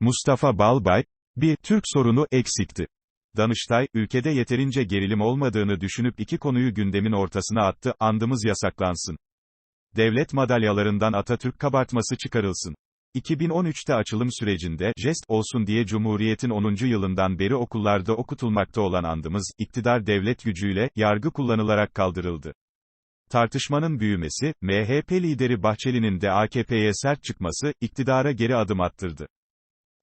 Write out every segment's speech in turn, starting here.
Mustafa Balbay, bir Türk sorunu eksikti. Danıştay, ülkede yeterince gerilim olmadığını düşünüp iki konuyu gündemin ortasına attı, andımız yasaklansın. Devlet madalyalarından Atatürk kabartması çıkarılsın. 2013'te açılım sürecinde, jest olsun diye Cumhuriyet'in 10. yılından beri okullarda okutulmakta olan andımız, iktidar devlet gücüyle, yargı kullanılarak kaldırıldı. Tartışmanın büyümesi, MHP lideri Bahçeli'nin de AKP'ye sert çıkması, iktidara geri adım attırdı.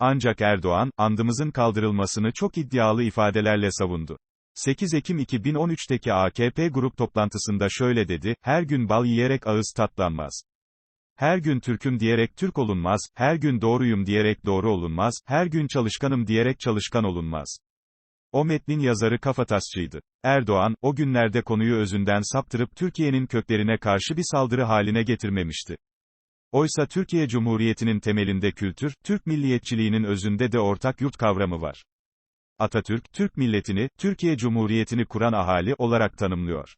Ancak Erdoğan, andımızın kaldırılmasını çok iddialı ifadelerle savundu. 8 Ekim 2013'teki AKP grup toplantısında şöyle dedi, her gün bal yiyerek ağız tatlanmaz. Her gün Türk'üm diyerek Türk olunmaz, her gün doğruyum diyerek doğru olunmaz, her gün çalışkanım diyerek çalışkan olunmaz. O metnin yazarı kafatasçıydı. Erdoğan, o günlerde konuyu özünden saptırıp Türkiye'nin köklerine karşı bir saldırı haline getirmemişti. Oysa Türkiye Cumhuriyeti'nin temelinde kültür, Türk milliyetçiliğinin özünde de ortak yurt kavramı var. Atatürk, Türk milletini, Türkiye Cumhuriyeti'ni kuran ahali olarak tanımlıyor.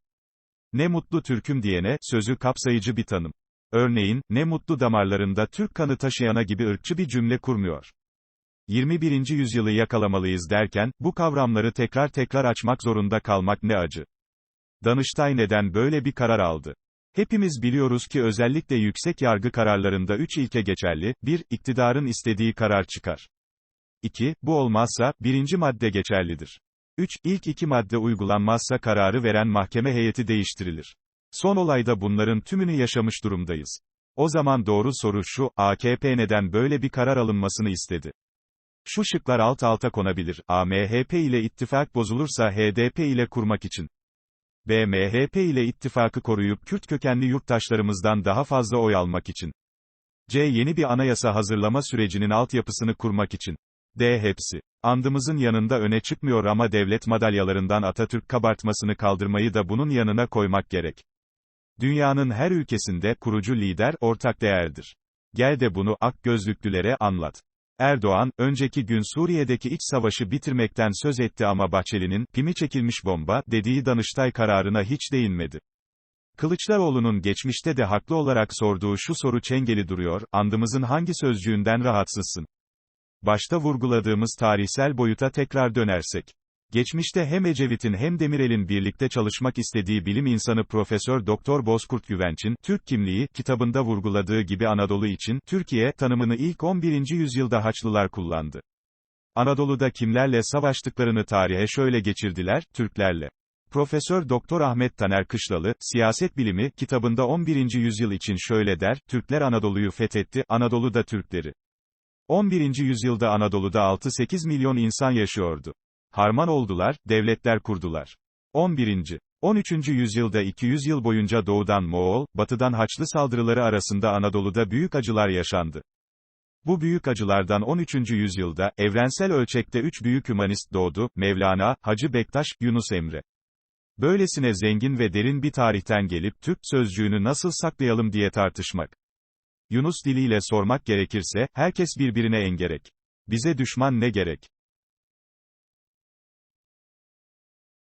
Ne mutlu Türk'üm diyene, sözü kapsayıcı bir tanım. Örneğin, ne mutlu damarlarında Türk kanı taşıyana gibi ırkçı bir cümle kurmuyor. 21. yüzyılı yakalamalıyız derken, bu kavramları tekrar tekrar açmak zorunda kalmak ne acı. Danıştay neden böyle bir karar aldı? Hepimiz biliyoruz ki özellikle yüksek yargı kararlarında 3 ilke geçerli, 1, iktidarın istediği karar çıkar. 2, bu olmazsa, birinci madde geçerlidir. 3, ilk iki madde uygulanmazsa kararı veren mahkeme heyeti değiştirilir. Son olayda bunların tümünü yaşamış durumdayız. O zaman doğru soru şu, AKP neden böyle bir karar alınmasını istedi? Şu şıklar alt alta konabilir. A. MHP ile ittifak bozulursa HDP ile kurmak için. B. MHP ile ittifakı koruyup Kürt kökenli yurttaşlarımızdan daha fazla oy almak için. C. Yeni bir anayasa hazırlama sürecinin altyapısını kurmak için. D. Hepsi. Andımızın yanında öne çıkmıyor ama devlet madalyalarından Atatürk kabartmasını kaldırmayı da bunun yanına koymak gerek. Dünyanın her ülkesinde, kurucu lider, ortak değerdir. Gel de bunu, ak gözlüklülere, anlat. Erdoğan, önceki gün Suriye'deki iç savaşı bitirmekten söz etti ama Bahçeli'nin, pimi çekilmiş bomba, dediği Danıştay kararına hiç değinmedi. Kılıçdaroğlu'nun geçmişte de haklı olarak sorduğu şu soru çengeli duruyor, andımızın hangi sözcüğünden rahatsızsın? Başta vurguladığımız tarihsel boyuta tekrar dönersek. Geçmişte hem Ecevit'in hem Demirel'in birlikte çalışmak istediği bilim insanı Profesör Doktor Bozkurt Güvenç'in, Türk kimliği, kitabında vurguladığı gibi Anadolu için, Türkiye, tanımını ilk 11. yüzyılda Haçlılar kullandı. Anadolu'da kimlerle savaştıklarını tarihe şöyle geçirdiler, Türklerle. Profesör Doktor Ahmet Taner Kışlalı, Siyaset Bilimi, kitabında 11. yüzyıl için şöyle der, Türkler Anadolu'yu fethetti, Anadolu da Türkleri. 11. yüzyılda Anadolu'da 6-8 milyon insan yaşıyordu. Harman oldular, devletler kurdular. 11. 13. yüzyılda 200 yıl boyunca doğudan Moğol, batıdan Haçlı saldırıları arasında Anadolu'da büyük acılar yaşandı. Bu büyük acılardan 13. yüzyılda, evrensel ölçekte üç büyük hümanist doğdu, Mevlana, Hacı Bektaş, Yunus Emre. Böylesine zengin ve derin bir tarihten gelip, Türk sözcüğünü nasıl saklayalım diye tartışmak. Yunus diliyle sormak gerekirse, herkes birbirine engerek. Bize düşman ne gerek?